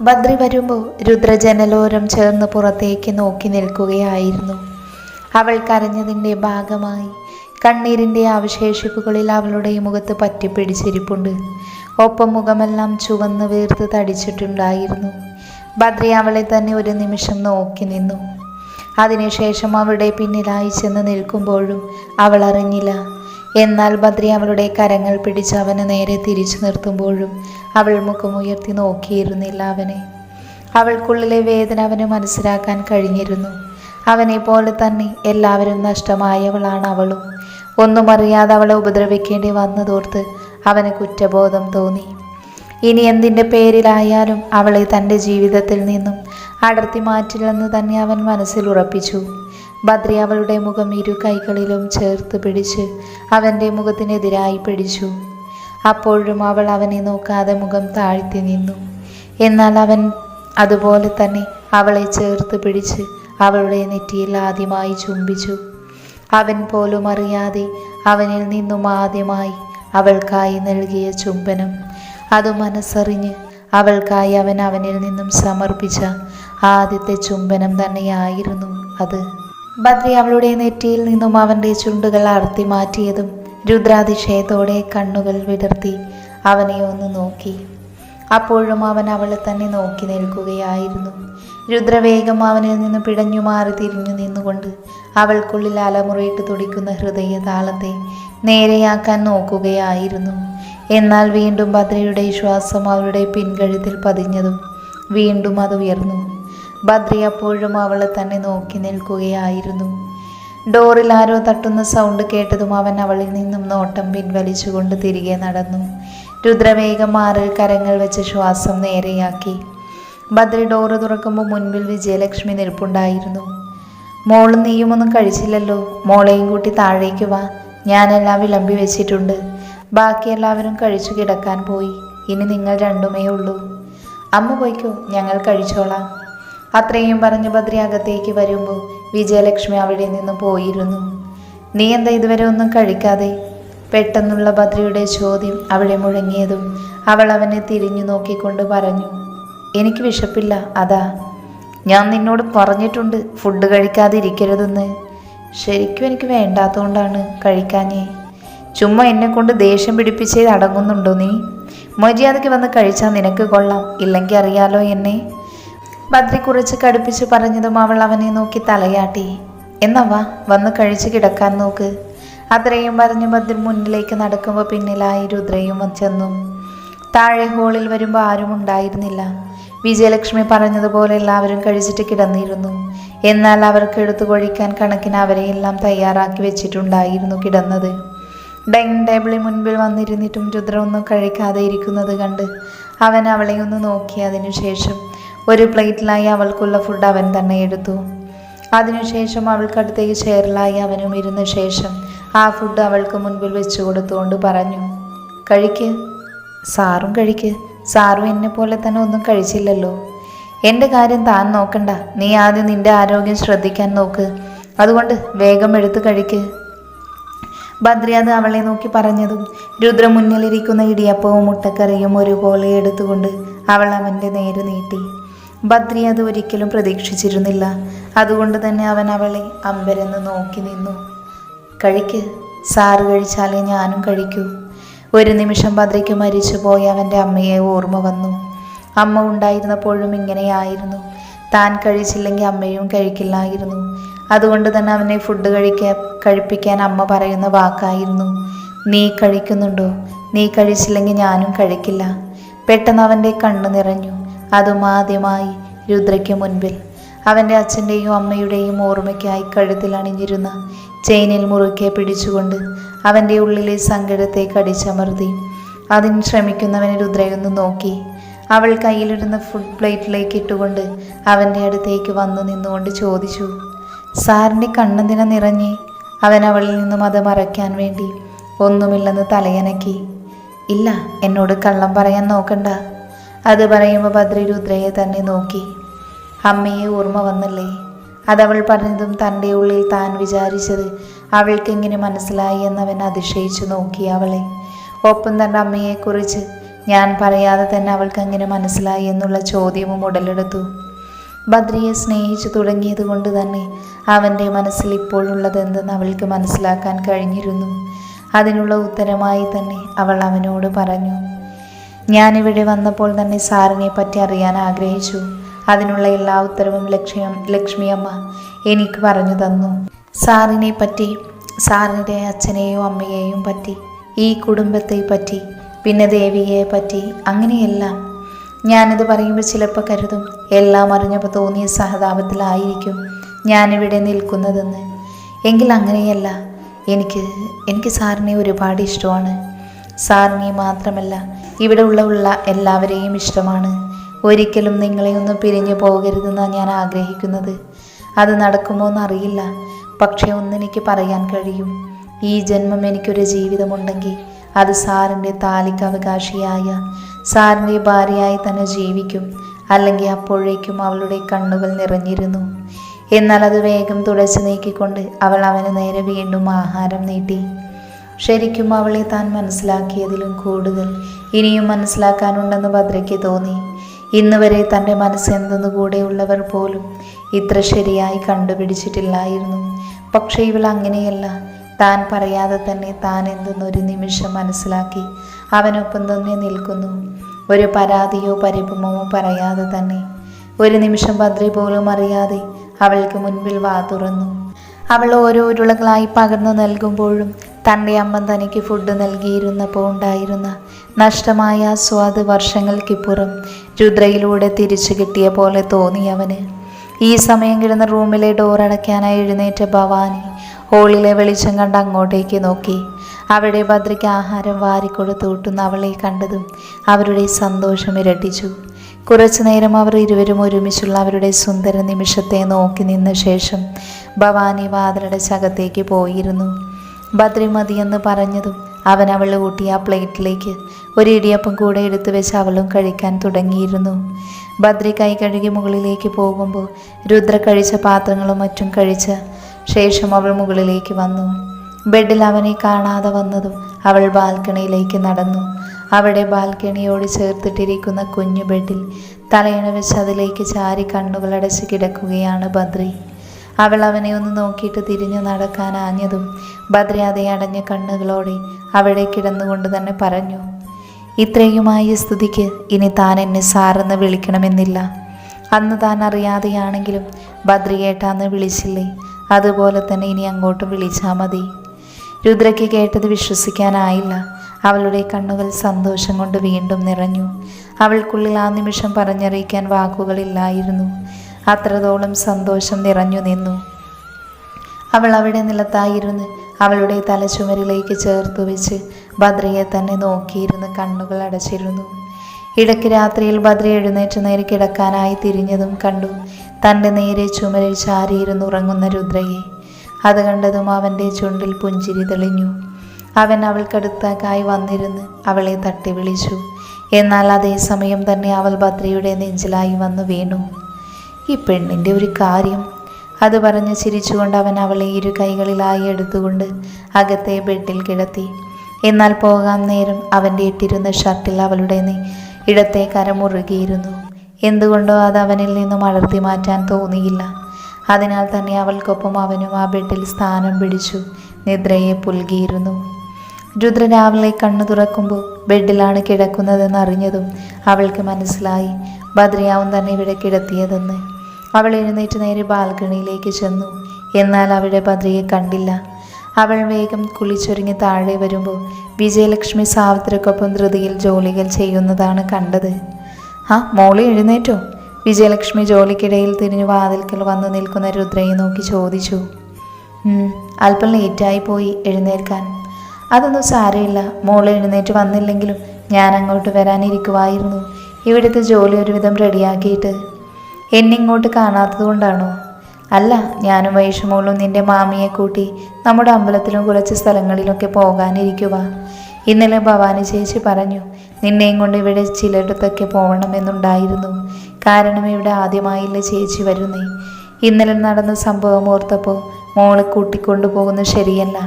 ബദ്രി വരുമ്പോൾ രുദ്രജനലോരം ചേർന്ന് പുറത്തേക്ക് നോക്കി നിൽക്കുകയായിരുന്നു. അവൾ കരഞ്ഞതിന്റെ ഭാഗമായി കണ്ണീരിന്റെ അവശേഷിപ്പുകളിൽ അവളുടെ മുഖത്ത് പറ്റിപ്പിടിച്ചിരിപ്പുണ്ട്. ഒപ്പം മുഖമെല്ലാം ചുവന്ന് വീർത്ത് തടിച്ചിട്ടുണ്ടായിരുന്നു. ബദ്രി അവളെ തന്നെ ഒരു നിമിഷം നോക്കി നിന്നു. അതിനുശേഷം അവളുടെ പിന്നിലായി ചെന്ന് നിൽക്കുമ്പോഴും അവൾ അറിഞ്ഞില്ല. എന്നാൽ ബദ്രി അവളുടെ കരങ്ങൾ പിടിച്ച് അവന് നേരെ തിരിച്ചു നിർത്തുമ്പോഴും അവൾ മുഖമുയർത്തി നോക്കിയിരുന്നില്ല അവനെ. അവൾക്കുള്ളിലെ വേദന അവന് മനസ്സിലാക്കാൻ കഴിഞ്ഞിരുന്നു. അവനെ പോലെ തന്നെ എല്ലാവരും നഷ്ടമായവളാണ് അവളും. ഒന്നും അറിയാതെ അവളെ ഉപദ്രവിക്കേണ്ടി വന്നതോർത്ത് അവന് കുറ്റബോധം തോന്നി. ഇനി എന്തിന്റെ പേരിലായാലും അവളെ തന്റെ ജീവിതത്തിൽ നിന്നും അടർത്തി മാറ്റില്ലെന്ന് തന്നെ അവൻ മനസ്സിൽ ഉറപ്പിച്ചു. ബദ്രി അവളുടെ മുഖം ഇരു കൈകളിലും ചേർത്ത് പിടിച്ച് അവന്റെ മുഖത്തിനെതിരായി പിടിച്ചു. അപ്പോഴും അവൾ അവനെ നോക്കാതെ മുഖം താഴ്ത്തി നിന്നു. എന്നാൽ അവൻ അതുപോലെ തന്നെ അവളെ ചേർത്ത് പിടിച്ച് അവളുടെ നെറ്റിയിൽ ആദ്യമായി ചുംബിച്ചു. അവൻ പോലും അറിയാതെ അവനിൽ നിന്നും ആദ്യമായി അവൾക്കായി നൽകിയ ചുംബനം. അത് മനസ്സറിഞ്ഞ് അവൾക്കായി അവൻ അവനിൽ നിന്നും സമർപ്പിച്ച ആദ്യത്തെ ചുംബനം തന്നെയായിരുന്നു അത്. ബദ്രി അവളുടെ നെറ്റിയിൽ നിന്നും അവന്റെ ചുണ്ടുകൾ അർത്തി മാറ്റിയതും രുദ്രാതിശയത്തോടെ കണ്ണുകൾ വിടർത്തി അവനെ ഒന്ന് നോക്കി. അപ്പോഴും അവൻ അവളെ തന്നെ നോക്കി നിൽക്കുകയായിരുന്നു. രുദ്രവേഗം അവനിൽ നിന്ന് പിടഞ്ഞു മാറി തിരിഞ്ഞു നിന്നുകൊണ്ട് അവൾക്കുള്ളിൽ അലമുറയിട്ട് തുടിക്കുന്ന ഹൃദയ താളത്തെ നേരെയാക്കാൻ നോക്കുകയായിരുന്നു. എന്നാൽ വീണ്ടും ഭദ്രയുടെ ശ്വാസം അവളുടെ പിൻകഴുത്തിൽ പതിഞ്ഞതും വീണ്ടും അത് ഉയർന്നു. ബദ്രി അപ്പോഴും അവളെ തന്നെ നോക്കി നിൽക്കുകയായിരുന്നു. ഡോറിൽ ആരോ തട്ടുന്ന സൗണ്ട് കേട്ടതും അവൻ അവളിൽ നിന്നും നോട്ടം പിൻവലിച്ചുകൊണ്ട് തിരികെ നടന്നു. രുദ്രവേഗം മാറിൽ കരങ്ങൾ വെച്ച് ശ്വാസം നേരെയാക്കി. ബദ്രി ഡോറ് തുറക്കുമ്പോൾ മുൻപിൽ വിജയലക്ഷ്മി നിൽപ്പുണ്ടായിരുന്നു. മോളും നീയും ഒന്നും കഴിച്ചില്ലല്ലോ. മോളെയും കൂട്ടി താഴേക്ക് വാ. ഞാനെല്ലാം വിളമ്പി വെച്ചിട്ടുണ്ട്. ബാക്കി എല്ലാവരും കഴിച്ചു കിടക്കാൻ പോയി. ഇനി നിങ്ങൾ രണ്ടുമേ ഉള്ളൂ. അമ്മ പോയിക്കോ. ഞങ്ങൾ കഴിച്ചോളാം. അത്രയും പറഞ്ഞ് ബദ്രി അകത്തേക്ക് വരുമ്പോൾ വിജയലക്ഷ്മി അവിടെ നിന്ന് പോയിരുന്നു. നീ എന്താ ഇതുവരെ ഒന്നും കഴിക്കാതെ? പെട്ടെന്നുള്ള ബദ്രിയുടെ ചോദ്യം അവിടെ മുഴങ്ങിയതും അവൾ അവനെ തിരിഞ്ഞു നോക്കിക്കൊണ്ട് പറഞ്ഞു. എനിക്ക് വിശപ്പില്ല അതാ. ഞാൻ നിന്നോട് പറഞ്ഞിട്ടുണ്ട് ഫുഡ് കഴിക്കാതെ ഇരിക്കരുതെന്ന് ശരിക്കും എനിക്ക് വേണ്ടാത്തതുകൊണ്ടാണ് കഴിക്കാഞ്ഞേ. ചുമ്മാ എന്നെ കൊണ്ട് ദേഷ്യം പിടിപ്പിച്ചേ അടങ്ങുന്നുണ്ടോ നീ? മര്യാദയ്ക്ക് വന്ന് കഴിച്ചാൽ നിനക്ക് കൊള്ളാം. ഇല്ലെങ്കിൽ അറിയാലോ എന്നെ. ബദ്രി കുറച്ച് കടുപ്പിച്ച് പറഞ്ഞതും അവൾ അവനെ നോക്കി തലയാട്ടി. എന്നവ വാ വന്ന് കഴിച്ച് കിടക്കാൻ നോക്ക്. അത്രയും പറഞ്ഞ് ബദ്രി മുന്നിലേക്ക് നടക്കുമ്പോൾ പിന്നിലായി രുദ്രയും ചെന്നു. താഴെ ഹോളിൽ വരുമ്പോൾ ആരും ഉണ്ടായിരുന്നില്ല. വിജയലക്ഷ്മി പറഞ്ഞതുപോലെ എല്ലാവരും കഴിച്ചിട്ട് കിടന്നിരുന്നു. എന്നാൽ അവർക്ക് എടുത്തു കൊഴിക്കാൻ കണക്കിന് അവരെയെല്ലാം തയ്യാറാക്കി വെച്ചിട്ടുണ്ടായിരുന്നു കിടന്നത്. ഡൈനിങ് ടേബിളിൽ മുൻപിൽ വന്നിരുന്നിട്ടും രുദ്ര ഒന്നും കഴിക്കാതെ ഇരിക്കുന്നത് കണ്ട് അവൻ അവളെ ഒന്ന് നോക്കി അതിനുശേഷം ഒരു പ്ലേറ്റിലായി അവൾക്കുള്ള ഫുഡ് അവൻ തന്നെ എടുത്തു. അതിനുശേഷം അവൾക്കടുത്തേക്ക് ചേറിലായി അവനും ഇരുന്ന ശേഷം ആ ഫുഡ് അവൾക്ക് മുൻപിൽ വെച്ചു കൊടുത്തുകൊണ്ട് പറഞ്ഞു കഴിക്ക്. സാറും കഴിക്ക്. സാറും എന്നെ പോലെ തന്നെ ഒന്നും കഴിച്ചില്ലല്ലോ. എന്റെ കാര്യം താൻ നോക്കണ്ട. നീ ആദ്യം നിന്റെ ആരോഗ്യം ശ്രദ്ധിക്കാൻ നോക്ക്. അതുകൊണ്ട് വേഗം എടുത്ത് കഴിക്ക്. ബദ്രി അത് അവളെ നോക്കി പറഞ്ഞതും രുദ്ര മുന്നിലിരിക്കുന്ന ഇടിയപ്പവും മുട്ടക്കറിയും ഒരുപോലെ എടുത്തുകൊണ്ട് അവൾ അവന്റെ നേരെ നീട്ടി. ബദ്രി അത് ഒരിക്കലും പ്രതീക്ഷിച്ചിരുന്നില്ല. അതുകൊണ്ട് തന്നെ അവൻ അവളെ അമ്പരന്ന് നോക്കി നിന്നു. കഴിക്ക് സാറ് കഴിച്ചാലേ ഞാനും കഴിക്കൂ. ഒരു നിമിഷം ഭദ്രയ്ക്ക് മരിച്ചു പോയി അവന്റെ അമ്മയെ ഓർമ്മ വന്നു. അമ്മ ഉണ്ടായിരുന്നപ്പോഴും ഇങ്ങനെയായിരുന്നു. താൻ കഴിച്ചില്ലെങ്കിൽ അമ്മയും കഴിക്കില്ലായിരുന്നു. അതുകൊണ്ട് തന്നെ അവനെ ഫുഡ് കഴിക്കാൻ കഴിപ്പിക്കാൻ അമ്മ പറയുന്ന വാക്കായിരുന്നു. നീ കഴിക്കുന്നുണ്ടോ? നീ കഴിച്ചില്ലെങ്കിൽ ഞാനും കഴിക്കില്ല. പെട്ടെന്ന് അവന്റെ കണ്ണു നിറഞ്ഞു. അതും ആദ്യമായി രുദ്രയ്ക്ക് മുൻപിൽ. അവന്റെ അച്ഛന്റെയും അമ്മയുടെയും ഓർമ്മയ്ക്കായി കഴുത്തിൽ അണിഞ്ഞിരുന്ന ചെയിനിൽ മുറുക്കെ പിടിച്ചുകൊണ്ട് അവന്റെ ഉള്ളിലെ സങ്കടത്തെ കടിച്ചമർത്തി. അതിന് ശ്രമിക്കുന്നവനെ രുദ്രയൊന്ന് നോക്കി. അവൾ കയ്യിലിരുന്ന ഫുഡ് പ്ലേറ്റിലേക്ക് ഇട്ടുകൊണ്ട് അവന്റെ അടുത്തേക്ക് വന്നു നിന്നുകൊണ്ട് ചോദിച്ചു സാറിന്റെ കണ്ണെന്തിന നിറഞ്ഞേ അവൻ അവളിൽ നിന്നും അത് മറയ്ക്കാൻ വേണ്ടി ഒന്നുമില്ലെന്ന് തലയനക്കി. ഇല്ല എന്നോട് കള്ളം പറയാൻ നോക്കണ്ട. അത് പറയുമ്പോൾ ബദ്രി രുദ്രയെ തന്നെ നോക്കി. അമ്മയെ ഓർമ്മ വന്നല്ലേ? അതവൾ പറഞ്ഞതും തന്റെ ഉള്ളിൽ താൻ വിചാരിച്ചത് അവൾക്കെങ്ങനെ മനസ്സിലായി എന്നവൻ അതിശയിച്ചു നോക്കി അവളെ. ഒപ്പം തന്റെ അമ്മയെക്കുറിച്ച് ഞാൻ പറയാതെ തന്നെ അവൾക്ക് അങ്ങനെ മനസ്സിലായി എന്നുള്ള ചോദ്യവും ഉടലെടുത്തു. ബദ്രിയെ സ്നേഹിച്ചു തുടങ്ങിയത് കൊണ്ട് തന്നെ അവന്റെ മനസ്സിൽ ഇപ്പോഴുള്ളതെന്തെന്ന് അവൾക്ക് മനസ്സിലാക്കാൻ കഴിഞ്ഞിരുന്നു. അതിനുള്ള ഉത്തരമായി തന്നെ അവൾ അവനോട് പറഞ്ഞു. ഞാനിവിടെ വന്നപ്പോൾ തന്നെ സാറിനെ പറ്റി അറിയാൻ ആഗ്രഹിച്ചു. അതിനുള്ള എല്ലാ ഉത്തരവും ലക്ഷ്യം ലക്ഷ്മിയമ്മ എനിക്ക് പറഞ്ഞു തന്നു. സാറിനെ പറ്റി സാറിന്റെ അച്ഛനെയോ അമ്മയെയും പറ്റി ഈ കുടുംബത്തെ പറ്റി പിന്നെ ദേവിയെ പറ്റി അങ്ങനെയെല്ലാം ഞാനിത് പറയുമ്പോൾ ചിലപ്പോൾ കരുതും. എല്ലാം അറിഞ്ഞപ്പോൾ തോന്നിയ സഹതാപത്തിലായിരിക്കും ഞാനിവിടെ നിൽക്കുന്നതെന്ന്. എങ്കിൽ അങ്ങനെയല്ല എനിക്ക് എനിക്ക് സാറിനെ ഒരുപാട് ഇഷ്ടമാണ്. സാറിനെ മാത്രമല്ല ഇവിടെ ഉള്ള എല്ലാവരെയും ഇഷ്ടമാണ്. ഒരിക്കലും നിങ്ങളെ ഒന്നും പിരിഞ്ഞു പോകരുതെന്നാണ് ഞാൻ ആഗ്രഹിക്കുന്നത്. അത് നടക്കുമോ എന്നറിയില്ല. പക്ഷേ ഒന്നെനിക്ക് പറയാൻ കഴിയും. ഈ ജന്മം എനിക്കൊരു ജീവിതമുണ്ടെങ്കിൽ അത് സാറിന്റെ താലിക്ക് അവകാശിയായ സാറിന്റെ ഭാര്യയായി തന്നെ ജീവിക്കും. അല്ലെങ്കിൽ അപ്പോഴേക്കും അവളുടെ കണ്ണുകൾ നിറഞ്ഞിരുന്നു. എന്നാൽ അത് വേഗം തുടച്ചു നീക്കിക്കൊണ്ട് അവൾ അവന് നേരെ വീണ്ടും ആഹാരം നീട്ടി. ശരിക്കും അവളെ താൻ മനസ്സിലാക്കിയതിലും കൂടുതൽ ഇനിയും മനസ്സിലാക്കാനുണ്ടെന്ന് ഭദ്രയ്ക്ക് തോന്നി. ഇന്ന് വരെ തന്റെ മനസ്സെന്തെന്ന് കൂടെയുള്ളവർ പോലും ഇത്ര ശരിയായി കണ്ടുപിടിച്ചിട്ടില്ലായിരുന്നു. പക്ഷേ ഇവൾ അങ്ങനെയല്ല. താൻ പറയാതെ തന്നെ താൻ എന്തെന്നൊരു നിമിഷം മനസ്സിലാക്കി അവനൊപ്പം തന്നെ നിൽക്കുന്നു. ഒരു പരാതിയോ പരിഭവമോ പറയാതെ തന്നെ. ഒരു നിമിഷം ഭദ്ര പോലും അറിയാതെ അവൾക്ക് മുൻപിൽ വാ തുറന്നു. അവൾ ഓരോ ഉരുളകളായി പകർന്നു നൽകുമ്പോഴും തന്റെ അമ്മ തനിക്ക് ഫുഡ് നൽകിയിരുന്നപ്പോൾ ഉണ്ടായിരുന്ന നഷ്ടമായ സ്വാദ് വർഷങ്ങൾക്കിപ്പുറം രുദ്രയിലൂടെ തിരിച്ചു കിട്ടിയ പോലെ തോന്നി അവന്. ഈ സമയം കിടന്ന റൂമിലെ ഡോർ അടയ്ക്കാനായി എഴുന്നേറ്റ ഭവാനി ഹോളിലെ വെളിച്ചം കണ്ട് അങ്ങോട്ടേക്ക് നോക്കി. അവിടെ ഭദ്രയ്ക്ക് ആഹാരം വാരിക്കൊടുത്ത് ഊട്ടുന്ന അവളെ കണ്ടതും അവരുടെ സന്തോഷം ഇരട്ടിച്ചു. കുറച്ചു നേരം അവർ ഇരുവരും ഒരുമിച്ചുള്ള അവരുടെ സുന്ദര നിമിഷത്തെ നോക്കി നിന്ന ശേഷം ഭവാനി വാതിലടച്ചകത്തേക്ക് പോയിരുന്നു. ഭദ്രമതി എന്ന് പറഞ്ഞതും അവൻ അവൾ ഊട്ടി ആ പ്ലേറ്റിലേക്ക് ഒരു ഇടിയപ്പം കൂടെ എടുത്തു വെച്ച് അവളും കഴിക്കാൻ തുടങ്ങിയിരുന്നു. ഭദ്രി കൈ കഴുകി മുകളിലേക്ക് പോകുമ്പോൾ രുദ്ര കഴിച്ച പാത്രങ്ങളും മറ്റും കഴിച്ച ശേഷം അവൾ മുകളിലേക്ക് വന്നു. ബെഡിൽ അവനെ കാണാതെ വന്നതും അവൾ ബാൽക്കണിയിലേക്ക് നടന്നു. അവിടെ ബാൽക്കണിയോട് ചേർത്തിട്ടിരിക്കുന്ന കുഞ്ഞു ബെഡിൽ തലയിണ വെച്ച് അതിലേക്ക് ചാരി കണ്ണുകളടച്ച് കിടക്കുകയാണ് ബദ്രി അവൾ അവനെ ഒന്ന് നോക്കിയിട്ട് തിരിഞ്ഞു നടക്കാൻ ആഞ്ഞതും ഭദ്രാതെ അടഞ്ഞ കണ്ണുകളോടെ അവിടെ കിടന്നുകൊണ്ട് തന്നെ പറഞ്ഞു ഇത്രയുമായ സ്തുതിക്ക് ഇനി താൻ എന്നെ സാറെന്ന് വിളിക്കണമെന്നില്ല. അന്ന് താൻ അറിയാതെയാണെങ്കിലും ഭദ്രിയേട്ടാന്ന് വിളിച്ചില്ലേ അതുപോലെ തന്നെ ഇനി അങ്ങോട്ട് വിളിച്ചാൽ മതി. രുദ്രയ്ക്ക് കേട്ടത് വിശ്വസിക്കാനായില്ല. അവളുടെ കണ്ണുകൾ സന്തോഷം കൊണ്ട് വീണ്ടും നിറഞ്ഞു. അവൾക്കുള്ളിൽ ആ നിമിഷം പറഞ്ഞറിയിക്കാൻ വാക്കുകളില്ലായിരുന്നു. അത്രത്തോളം സന്തോഷം നിറഞ്ഞു നിന്നു. അവൾ അവിടെ നിലത്തായിരുന്നു. അവളുടെ തലച്ചുമരിലേക്ക് ചേർത്ത് വെച്ച് ഭദ്രയെ തന്നെ നോക്കിയിരുന്ന് കണ്ണുകൾ അടച്ചിരുന്നു. ഇടയ്ക്ക് രാത്രിയിൽ ഭദ്ര എഴുന്നേറ്റ് നേരെ കിടക്കാനായി തിരിഞ്ഞതും കണ്ടു. തന്റെ നേരെ ചുമരിൽ ചാരിയിരുന്ന് ഉറങ്ങുന്ന രുദ്രയെ. അത് കണ്ടതും അവന്റെ ചുണ്ടിൽ പുഞ്ചിരി തെളിഞ്ഞു. അവൻ അവൾക്കടുത്താക്കായി വന്നിരുന്ന് അവളെ തട്ടി വിളിച്ചു എന്നാൽ അതേ സമയം തന്നെ അവൾ ഭദ്രയുടെ നെഞ്ചിലായി വന്നു വീണു. ഈ പെണ്ണിന്റെ ഒരു കാര്യം. അത് പറഞ്ഞ് ചിരിച്ചുകൊണ്ട് അവൻ അവളെ ഇരു കൈകളിലായി എടുത്തുകൊണ്ട് അകത്തെ ബെഡിൽ കിടത്തി. എന്നാൽ പോകാൻ നേരം അവന്റെ ഇട്ടിരുന്ന ഷർട്ടിൽ അവളുടെ ഇടത്തെ കരമുറുകിയിരുന്നു എന്തുകൊണ്ടോ അത് അവനിൽ നിന്നും അടർത്തി മാറ്റാൻ തോന്നിയില്ല. അതിനാൽ തന്നെ അവൾക്കൊപ്പം അവനും ആ ബെഡിൽ സ്ഥാനം പിടിച്ചു നിദ്രയെ പുൽകിയിരുന്നു. രുദ്ര രാവിലെ കണ്ണു തുറക്കുമ്പോൾ ബെഡിലാണ് കിടക്കുന്നതെന്ന് അറിഞ്ഞതും അവൾക്ക് മനസ്സിലായി. ബദ്രിയാവും തന്നെ ഇവിടെ കിടത്തിയതെന്ന്. അവൾ എഴുന്നേറ്റ് നേരെ ബാൽക്കണിയിലേക്ക് ചെന്നു. എന്നാൽ അവിടെ ബദ്രിയെ കണ്ടില്ല. അവൾ വേഗം കുളിച്ചൊരുങ്ങി താഴെ വരുമ്പോൾ വിജയലക്ഷ്മി സാവിത്രിക്കൊപ്പം ധൃതിയിൽ ജോലികൾ ചെയ്യുന്നതാണ് കണ്ടത്. ആ മോളി എഴുന്നേറ്റോ? വിജയലക്ഷ്മി ജോലിക്കിടയിൽ തിരിഞ്ഞു വാതിൽക്കൽ വന്നു നിൽക്കുന്ന രുദ്രയെ നോക്കി ചോദിച്ചു. "ഉം, അല്പം ലേറ്റായി പോയി എഴുന്നേൽക്കാൻ. അതൊന്നും സാരമില്ല. മോൾ എഴുന്നേറ്റ് വന്നില്ലെങ്കിലും ഞാൻ അങ്ങോട്ട് വരാനിരിക്കുമായിരുന്നു ഇവിടുത്തെ ജോലി ഒരുവിധം റെഡിയാക്കിയിട്ട്. എന്നെ ഇങ്ങോട്ട് കാണാത്തത് കൊണ്ടാണോ? അല്ല ഞാനും വൈഷമോളും നിന്റെ മാമിയെ കൂട്ടി നമ്മുടെ അമ്പലത്തിലും കുറച്ച് സ്ഥലങ്ങളിലൊക്കെ പോകാനിരിക്കുക ഇന്നലെ ഭവാനി ചേച്ചി പറഞ്ഞു നിന്നെയും കൊണ്ട് ഇവിടെ ചിലയിടത്തൊക്കെ പോകണമെന്നുണ്ടായിരുന്നു കാരണം ഇവിടെ ആദ്യമായില്ല ചേച്ചി വരുന്നേ. ഇന്നലെ നടന്ന സംഭവം ഓർത്തപ്പോൾ മോളെ കൂട്ടിക്കൊണ്ടു പോകുന്നത് ശരിയല്ല.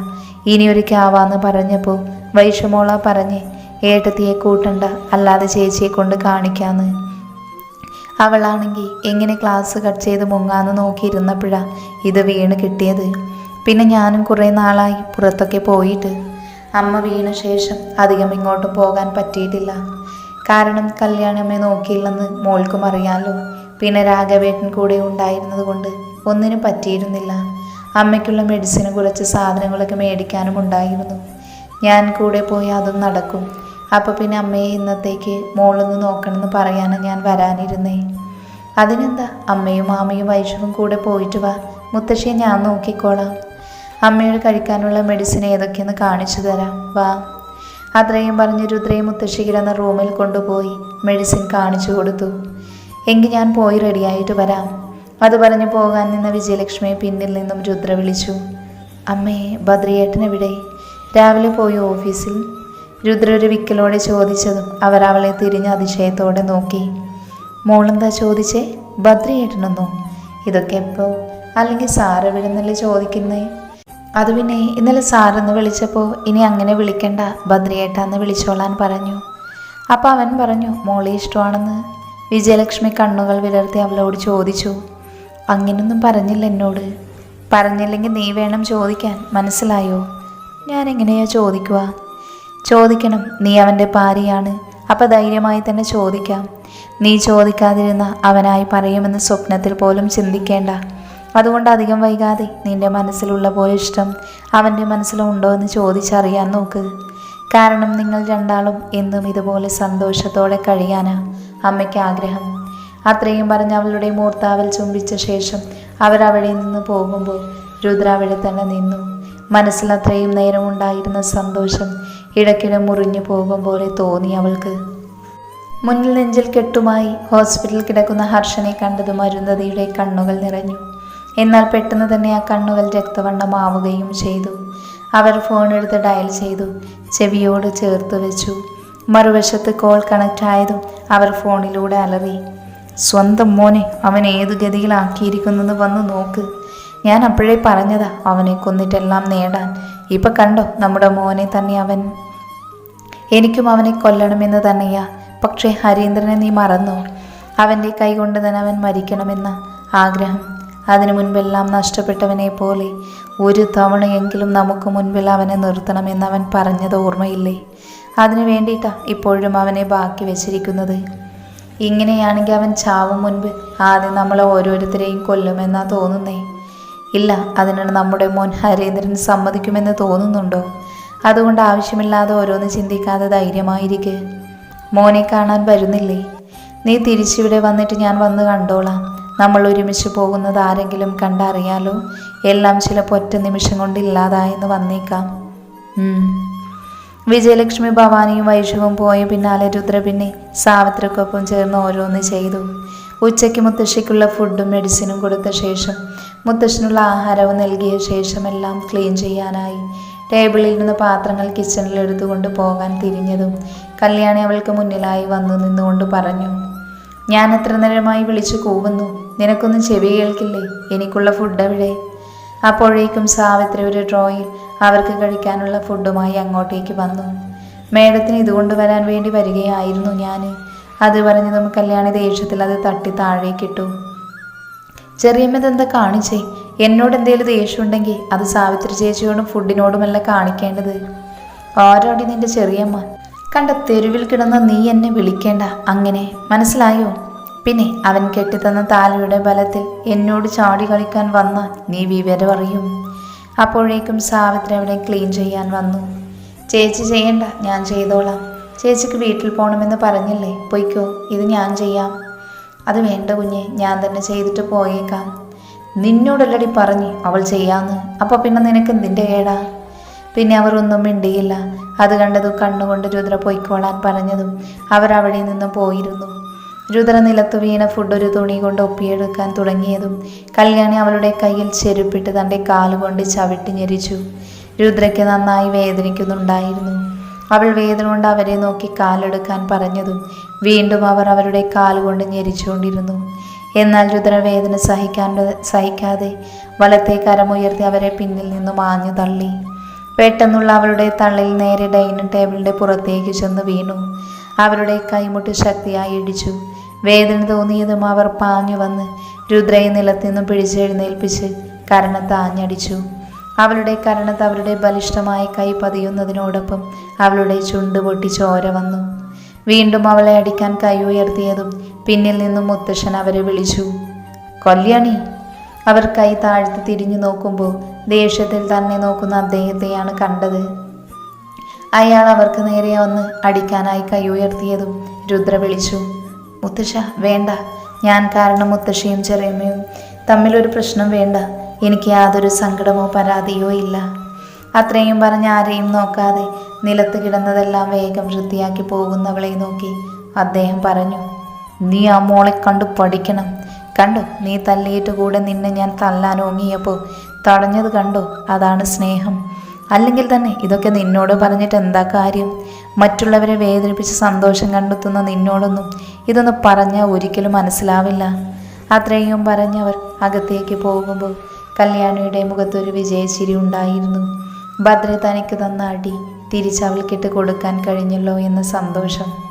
ഇനി ഒരിക്കാവാന്ന് പറഞ്ഞപ്പോൾ വൈഷമോള പറഞ്ഞ് ഏട്ടത്തിയെ കൂട്ടണ്ട അല്ലാതെ ചേച്ചിയെ കൊണ്ട് കാണിക്കാന്ന്. അവളാണെങ്കിൽ എങ്ങനെ ക്ലാസ് കട്ട് ചെയ്ത് മുങ്ങാന്ന് നോക്കിയിരുന്നപ്പോഴാണ് ഇത് വീണ് കിട്ടിയത്. പിന്നെ ഞാനും കുറേ നാളായി പുറത്തൊക്കെ പോയിട്ട്. അമ്മ വീണ ശേഷം അധികം ഇങ്ങോട്ടും പോകാൻ പറ്റിയിട്ടില്ല. കാരണം കല്യാണമേ നോക്കിയില്ലെന്ന് മോൾക്കും അറിയാമല്ലോ പിന്നെ രാഘവേട്ടൻ കൂടെ ഉണ്ടായിരുന്നത് കൊണ്ട് ഒന്നിനും പറ്റിയിരുന്നില്ല. അമ്മയ്ക്കുള്ള മെഡിസിന് കുറച്ച് സാധനങ്ങളൊക്കെ മേടിക്കാനും ഉണ്ടായിരുന്നു. ഞാൻ കൂടെ പോയി അതും നടക്കും. അപ്പോൾ പിന്നെ അമ്മയെ ഇന്നത്തേക്ക് മോളൊന്ന് നോക്കണമെന്ന് പറയാനാണ് ഞാൻ വരാനിരുന്നേ. അതിനെന്താ? അമ്മയും മാമയും വൈഷവും കൂടെ പോയിട്ട് വാ. മുത്തശ്ശിയെ ഞാൻ നോക്കിക്കോളാം. അമ്മയോട് കഴിക്കാനുള്ള മെഡിസിൻ ഏതൊക്കെയെന്ന് കാണിച്ചു തരാം. വാ. അത്രയും പറഞ്ഞ് രുദ്രയും മുത്തശ്ശി കിടന്ന റൂമിൽ കൊണ്ടുപോയി മെഡിസിൻ കാണിച്ചു കൊടുത്തു. എങ്കിൽ ഞാൻ പോയി റെഡിയായിട്ട് വരാം. അത് പറഞ്ഞു പോകാൻ നിന്ന വിജയലക്ഷ്മിയെ പിന്നിൽ നിന്നും രുദ്ര വിളിച്ചു. അമ്മേ ബദ്രിയേട്ടനെവിടെ രാവിലെ പോയി ഓഫീസിൽ രുദ്ര ഒരു വിക്കലോടെ ചോദിച്ചതും അവർ അവളെ തിരിഞ്ഞ് അതിശയത്തോടെ നോക്കി. മോളെന്താ ചോദിച്ചേ? ബദ്രിയേട്ടനെന്നോ ഇതൊക്കെ എപ്പോ? അല്ലെങ്കിൽ സാറ് വിടുന്നല്ലേ ചോദിക്കുന്നേ? അത് പിന്നെ ഇന്നലെ സാറെന്ന് വിളിച്ചപ്പോൾ ഇനി അങ്ങനെ വിളിക്കണ്ട ഭദ്രയേട്ടാന്ന് വിളിച്ചോളാൻ പറഞ്ഞു. അപ്പോൾ അവൻ പറഞ്ഞു മോളെ ഇഷ്ടമാണെന്ന്. വിജയലക്ഷ്മി കണ്ണുകൾ വിലർത്തി അവളോട് ചോദിച്ചു അങ്ങനൊന്നും പറഞ്ഞില്ല എന്നോട്. പറഞ്ഞില്ലെങ്കിൽ നീ വേണം ചോദിക്കാൻ മനസ്സിലായോ? ഞാൻ എങ്ങനെയാ ചോദിക്കുക? ചോദിക്കണം നീ അവന്റെ ഭാര്യയാണ്. അപ്പം ധൈര്യമായി തന്നെ ചോദിക്കാം. നീ ചോദിക്കാതിരുന്ന അവനായി പറയുമെന്ന് സ്വപ്നത്തിൽ പോലും ചിന്തിക്കേണ്ട. അതുകൊണ്ട് അധികം വൈകാതെ നിന്റെ മനസ്സിലുള്ള പോലെ ഇഷ്ടം അവന്റെ മനസ്സിലുണ്ടോ എന്ന് ചോദിച്ചറിയാൻ നോക്ക്. കാരണം നിങ്ങൾ രണ്ടാളും എന്നും ഇതുപോലെ സന്തോഷത്തോടെ കഴിയാനാ അമ്മയ്ക്ക് ആഗ്രഹം. അത്രയും പറഞ്ഞ് അവളുടെ മൂർത്താവിൽ ചുംബിച്ച ശേഷം അവരവിടെ നിന്ന് പോകുമ്പോൾ രുദ്ര അവിടെ തന്നെ നിന്നു. മനസ്സിൽ അത്രയും നേരം ഉണ്ടായിരുന്ന സന്തോഷം ഇടയ്ക്കിടെ മുറിഞ്ഞു പോകും പോലെ തോന്നി അവൾക്ക്. മുന്നിൽ നെഞ്ചിൽ കെട്ടുമായി ഹോസ്പിറ്റലിൽ കിടക്കുന്ന ഹർഷനെ കണ്ടതും അരുന്ധതിയുടെ കണ്ണുകൾ നിറഞ്ഞു. എന്നാൽ പെട്ടെന്ന് തന്നെ ആ കണ്ണുകൾ രക്തവണ്ണമാവുകയും ചെയ്തു. അവർ ഫോൺ എടുത്ത് ഡയൽ ചെയ്തു. ചെവിയോട് ചേർത്ത് വെച്ചു. മറുവശത്ത് കോൾ കണക്റ്റ് ആയതും അവർ ഫോണിലൂടെ അലറി. സ്വന്തം മോനെ അവൻ ഏതു ഗതിയിലാക്കിയിരിക്കുന്നെന്ന് വന്ന് നോക്ക്. ഞാൻ അപ്പോഴേ പറഞ്ഞതാ അവനെ കൊന്നിട്ടെല്ലാം നേടാൻ. ഇപ്പം കണ്ടോ നമ്മുടെ മോനെ തന്നെ അവൻ എനിക്കും അവനെ കൊല്ലണമെന്ന് തന്നെയാ. പക്ഷേ ഹരീന്ദ്രനെ നീ മറന്നോ? അവന്റെ കൈകൊണ്ട് തന്നെ അവൻ മരിക്കണമെന്ന ആഗ്രഹം. അതിനു മുൻപെല്ലാം നഷ്ടപ്പെട്ടവനെ പോലെ ഒരു തവണയെങ്കിലും നമുക്ക് മുൻപിൽ അവനെ നിർത്തണമെന്ന് അവൻ പറഞ്ഞത് ഓർമ്മയില്ലേ? അതിനു വേണ്ടിയിട്ടാ ഇപ്പോഴും അവനെ ബാക്കി വെച്ചിരിക്കുന്നത്. ഇങ്ങനെയാണെങ്കിൽ അവൻ ചാവും മുൻപ് ആദ്യം നമ്മളെ ഓരോരുത്തരെയും കൊല്ലുമെന്നാ തോന്നുന്നേ. ഇല്ല അതിനാണ് നമ്മുടെ മോൻ ഹരീന്ദ്രൻ സമ്മതിക്കുമെന്ന് തോന്നുന്നുണ്ടോ? അതുകൊണ്ട് ആവശ്യമില്ലാതെ ഓരോന്ന് ചിന്തിക്കാതെ ധൈര്യമായിരിക്കെ. മോനെ കാണാൻ വരുന്നില്ലേ? നീ തിരിച്ചിവിടെ വന്നിട്ട് ഞാൻ വന്ന് കണ്ടോളാം. നമ്മൾ ഒരുമിച്ച് പോകുന്നത് ആരെങ്കിലും കണ്ടറിയാലോ? എല്ലാം ചിലപ്പോൾ ഒറ്റ നിമിഷം കൊണ്ട് ഇല്ലാതായെന്ന് വന്നേക്കാം. വിജയലക്ഷ്മി ഭവാനിയും വൈഷവും പോയ പിന്നാലെ രുദ്ര പിന്നെ സാവിത്രിക്കൊപ്പം ചേർന്ന് ഓരോന്ന് ചെയ്തു. ഉച്ചയ്ക്ക് മുത്തശ്ശിക്കുള്ള ഫുഡും മെഡിസിനും കൊടുത്ത ശേഷം മുത്തശ്ശനുള്ള ആഹാരവും നൽകിയ ശേഷം എല്ലാം ക്ലീൻ ചെയ്യാനായി. ടേബിളിൽ നിന്ന് പാത്രങ്ങൾ കിച്ചണിൽ എടുത്തുകൊണ്ട് പോകാൻ തിരിഞ്ഞതും കല്യാണി അവൾക്ക് മുന്നിലായി വന്നു നിന്നുകൊണ്ട് പറഞ്ഞു ഞാൻ എത്ര നേരമായി വിളിച്ചു കൂവുന്നു. നിനക്കൊന്നും ചെവി കേൾക്കില്ലേ? എനിക്കുള്ള ഫുഡ് എവിടെ? അപ്പോഴേക്കും സാവിത്രി ഒരു ഡ്രോയിൽ അവർക്ക് കഴിക്കാനുള്ള ഫുഡുമായി അങ്ങോട്ടേക്ക് വന്നു. മേഡത്തിന് ഇതുകൊണ്ട് വരാൻ വേണ്ടി വരികയായിരുന്നു ഞാൻ. അത് പറഞ്ഞതും കല്യാണി ദേഷ്യത്തിൽ അത് തട്ടി താഴേക്കിട്ടു. ചെറിയമ്മ ഇതെന്താ കാണിച്ചേ? എന്നോട് എന്തെങ്കിലും ദേഷ്യം ഉണ്ടെങ്കിൽ അത് സാവിത്രി ചേച്ചിയോടും ഫുഡിനോടുമല്ല കാണിക്കേണ്ടത്. ആരോടി നിന്റെ ചെറിയമ്മ? കണ്ട തെരുവിൽ കിടന്ന നീ എന്നെ വിളിക്കേണ്ട. അങ്ങനെ. മനസ്സിലായോ? പിന്നെ അവൻ കെട്ടിത്തന്ന താലയുടെ ബലത്തിൽ എന്നോട് ചാടി കളിക്കാൻ വന്ന നീ വിവരം അറിയും. അപ്പോഴേക്കും സാവിത്രി അവിടെ ക്ലീൻ ചെയ്യാൻ വന്നു. ചേച്ചി ചെയ്യണ്ട ഞാൻ ചെയ്തോളാം. ചേച്ചിക്ക് വീട്ടിൽ പോകണമെന്ന് പറഞ്ഞില്ലേ? പൊയ്ക്കോ ഇത് ഞാൻ ചെയ്യാം. അത് വേണ്ട കുഞ്ഞെ ഞാൻ തന്നെ ചെയ്തിട്ട് പോയേക്കാം. നിന്നോടല്ലടി പറഞ്ഞ് അവൾ ചെയ്യാന്ന്. അപ്പൊ പിന്നെ നിനക്ക് എന്തിന്റെ കേടാ? പിന്നെ അവർ ഒന്നും മിണ്ടിയില്ല. അത് കണ്ടതും കണ്ണുകൊണ്ട് രുദ്ര പൊയ്ക്കോളാൻ പറഞ്ഞതും അവർ അവിടെ നിന്ന് പോയിരുന്നു. രുദ്ര നിലത്ത് വീണ ഫുഡ് ഒരു തുണി കൊണ്ട് ഒപ്പിയെടുക്കാൻ തുടങ്ങിയതും കല്യാണി അവളുടെ കയ്യിൽ ചെരുപ്പിട്ട് തന്റെ കാലുകൊണ്ട് ചവിട്ടി ഞെരിച്ചു. രുദ്രയ്ക്ക് നന്നായി വേദനിക്കുന്നുണ്ടായിരുന്നു. അവൾ വേദന കൊണ്ട് അവരെ നോക്കി കാലെടുക്കാൻ പറഞ്ഞതും വീണ്ടും അവർ അവരുടെ കാലുകൊണ്ട് ഞെരിച്ചുകൊണ്ടിരുന്നു. എന്നാൽ രുദ്ര വേദന സഹിക്കാൻ സഹിക്കാതെ വലത്തെ കരമുയർത്തി അവരെ പിന്നിൽ നിന്നും മാഞ്ഞു തള്ളി. പെട്ടെന്നുള്ള അവരുടെ തള്ളിൽ നേരെ ഡൈനിങ് ടേബിളിന്റെ പുറത്തേക്ക് ചെന്ന് വീണു. അവരുടെ കൈമുട്ട് ശക്തിയായി ഇടിച്ചു. വേദന തോന്നിയതും അവർ പാഞ്ഞു വന്ന് രുദ്രയെ നിലത്തുനിന്നും പിടിച്ചെഴുന്നേൽപ്പിച്ച് കരണത്ത് ആഞ്ഞടിച്ചു അവളുടെ കരണത്ത് അവരുടെ ബലിഷ്ഠമായ കൈ പതിയുന്നതിനോടൊപ്പം അവളുടെ ചുണ്ട് പൊട്ടി ചോര വന്നു. വീണ്ടും അവളെ അടിക്കാൻ കൈ ഉയർത്തിയതും പിന്നിൽ നിന്നും മുത്തശ്ശൻ അവരെ വിളിച്ചു കൊല്യാണി അവർ കൈ താഴ്ത്തി തിരിഞ്ഞു നോക്കുമ്പോൾ ദേഷ്യത്തിൽ തന്നെ നോക്കുന്ന അദ്ദേഹത്തെയാണ് കണ്ടത്. അയാൾ അവർക്ക് നേരെ ഒന്ന് അടിക്കാനായി കൈ ഉയർത്തിയതും രുദ്ര വിളിച്ചു മുത്തശ്ശ വേണ്ട. ഞാൻ കാരണം മുത്തശ്ശിയും ചെറിയമ്മയും തമ്മിലൊരു പ്രശ്നം വേണ്ട. എനിക്ക് യാതൊരു സങ്കടമോ പരാതിയോ ഇല്ല. അത്രയും പറഞ്ഞ് ആരെയും നോക്കാതെ നിലത്ത് കിടന്നതെല്ലാം വേഗം വൃത്തിയാക്കി പോകുന്നവളെ നോക്കി അദ്ദേഹം പറഞ്ഞു നീ ആ മോളെ കണ്ടു പഠിക്കണം. കണ്ടോ നീ തല്ലിയിട്ട് കൂടെ നിന്നെ ഞാൻ തല്ലാൻ ഓങ്ങിയപ്പോൾ തടഞ്ഞത് കണ്ടോ അതാണ് സ്നേഹം. അല്ലെങ്കിൽ തന്നെ ഇതൊക്കെ നിന്നോട് പറഞ്ഞിട്ട് എന്താ കാര്യം? മറ്റുള്ളവരെ വേദനിപ്പിച്ച് സന്തോഷം കണ്ടെത്തുന്ന നിന്നോടൊന്നും ഇതൊന്നും പറഞ്ഞാൽ ഒരിക്കലും മനസ്സിലാവില്ല. അത്രയും പറഞ്ഞവർ അകത്തേക്ക് പോകുമ്പോൾ കല്യാണിയുടെ മുഖത്തൊരു വിജയച്ചിരി ഉണ്ടായിരുന്നു. ഭദ്ര തനിക്ക് തന്ന അടി തിരിച്ചവൾക്കിട്ട് കൊടുക്കാൻ കഴിഞ്ഞല്ലോ എന്ന സന്തോഷം.